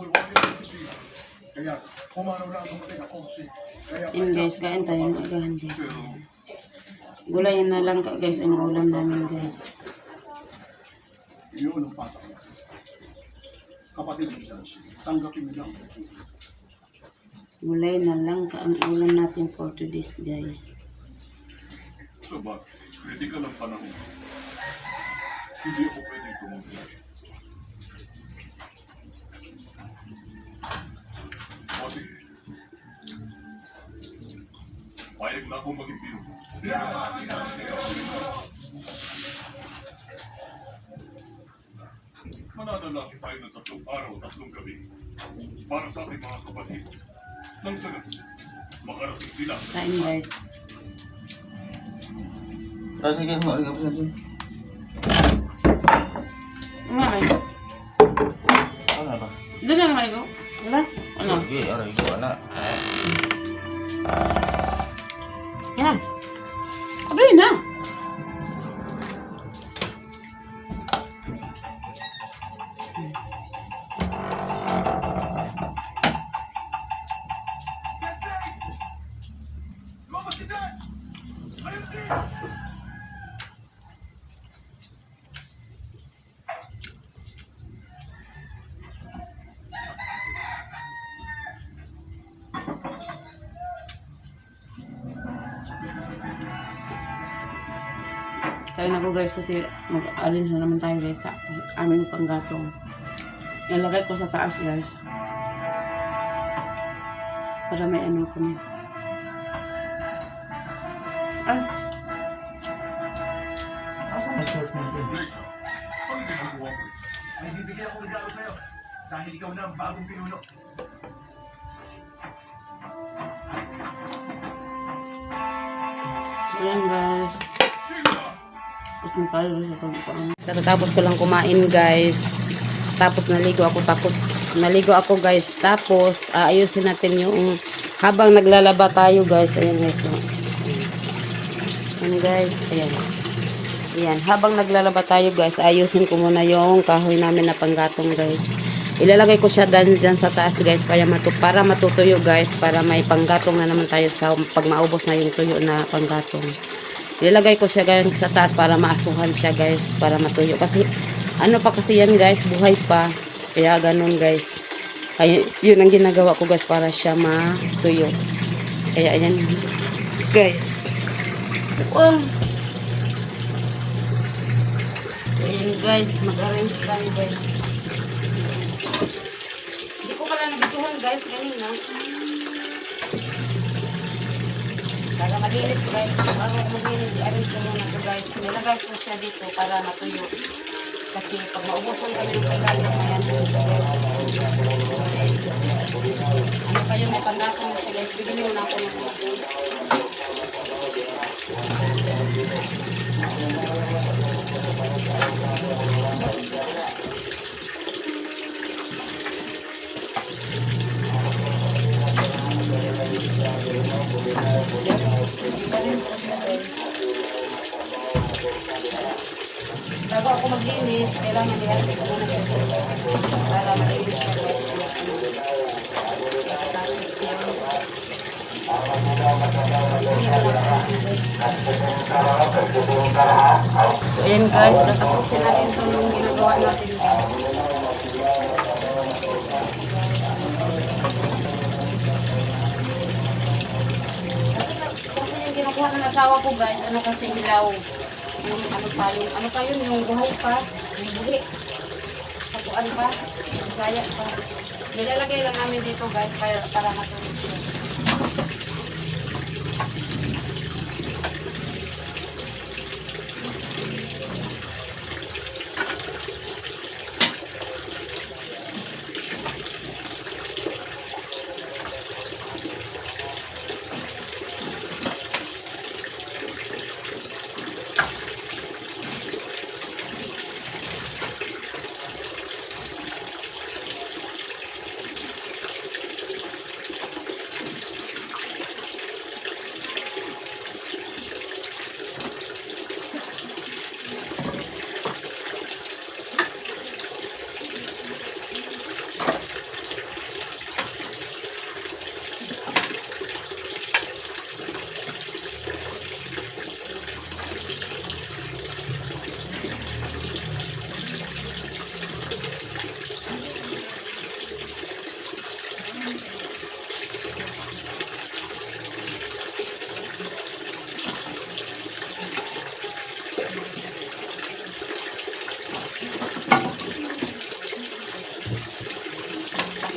Lang Yun guys, kain tayo ng agahan guys. Ayan. Gulay na lang ka guys ang ulam namin guys. yun ang patak. Kapatid mo dyan, tanggapin mo lang. Gulay na lang ka ang ulam natin for today's guys. Sabat, critical ang panahon. Hindi ako pwedeng tumanggi. Payag na akong maging pinuno. Mananalaki tayo ng tatlong araw, tatlong gabi. Para sa ating mga kapatid. Nang sa makarating sila Kain guys. Ah, sige, maulap na po. Kain ako guys kasi mag-alin na naman tayo guys sa aming panggatong. Nalagay ko sa taas guys. Para may ano kami. Ah, Asa may sauce mo? May bibigyan akong regalo sa'yo. Dahil ikaw na ang bagong pinuno. ayan guys. Tapos ng tayo sa pagkakaan. Tapos ko lang kumain guys. Tapos naligo ako. Tapos naligo ako guys. Tapos aayusin natin yung habang naglalaba tayo guys. Ayan guys. Ayan guys. Ayan. Ayan. Habang naglalaba tayo guys. Ayusin ko muna yung kahoy namin na panggatong guys. Ilalagay ko siya dan, dyan sa taas guys para, matu para matutuyo guys. Para may panggatong na naman tayo sa pag maubos na yung tuyo na panggatong. Nilagay ko siya guys sa taas para maasuhan siya guys, para matuyo. Kasi ano pa kasi yan guys, buhay pa. Kaya ganun guys. Kaya yun ang ginagawa ko guys para siya matuyo. Kaya ayan guys. Well, ayan guys, mag-arrange tayo guys. Hindi ko pala nabituhan guys, kanina. Para malinis guys, bago ko maglinis, i-arrange ko muna ito guys. Nilagay ko siya dito para matuyo. Kasi pag maubusan kami ng kailangan na yan, ano pa yun, may pangako mo siya guys. Bibili mo na ako ng Bago ako maglinis, kailangan i-arrange ko muna guys. Para malinis siya guys. So, ayan guys, natapusin natin ito yung ginagawa natin guys. Kasi yung kinukuha ng asawa ko guys, ano kasi hilaw. Yung ano pa, yung ano pa yun, yung buhay pa, yung buhi. Sapuan pa, yung pa. Nilalagay lang namin dito guys para, para matulog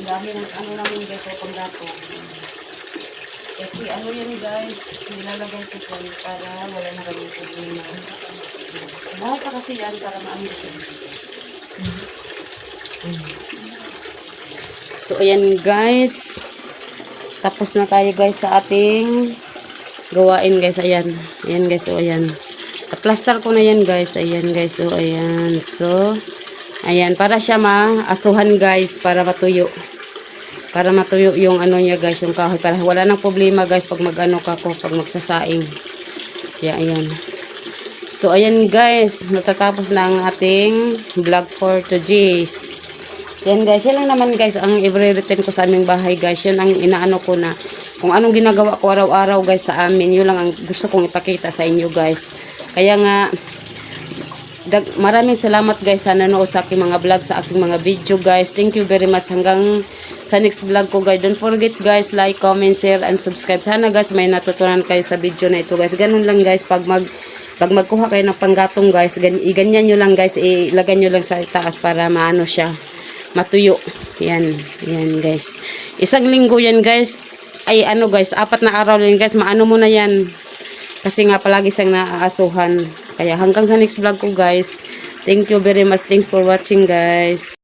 dami ng ano namin guys, sa panggato. Kasi ano yan guys, nilalagay ko siya para wala na kami problema. Mahal pa kasi yan para maano siya. So, ayan guys. Tapos na tayo guys sa ating gawain guys. Ayan. Ayan guys. So, ayan. Plaster ko na yan guys. Ayan guys. So, ayan. So, ayan. Para siya maasuhan guys. Para matuyo. Para matuyo yung ano niya guys. Yung kahoy. Para wala nang problema guys pag mag-ano ka ko. Pag magsasaing. Kaya ayan. So, ayan guys. Natatapos na ang ating vlog for today's. Yan guys, yan lang naman guys ang i-return ko sa aming bahay guys. Yun ang inaano ko na kung anong ginagawa ko araw-araw guys sa amin. Yun lang ang gusto kong ipakita sa inyo guys. Kaya nga, maraming salamat guys sa nanood sa aking mga vlog, sa aking mga video guys. Thank you very much hanggang sa next vlog ko guys. Don't forget guys, like, comment, share, and subscribe. Sana guys may natutunan kayo sa video na ito guys. Ganun lang guys pag mag pag magkuha kayo ng panggatong guys, gan, iganyan nyo lang guys, ilagay nyo lang sa taas para maano siya matuyo. Yan, yan guys. Isang linggo yan guys. Ay ano guys, apat na araw yan guys. Maano mo na yan. Kasi nga palagi siyang naaasuhan. Kaya hanggang sa next vlog ko guys. Thank you very much. Thanks for watching guys.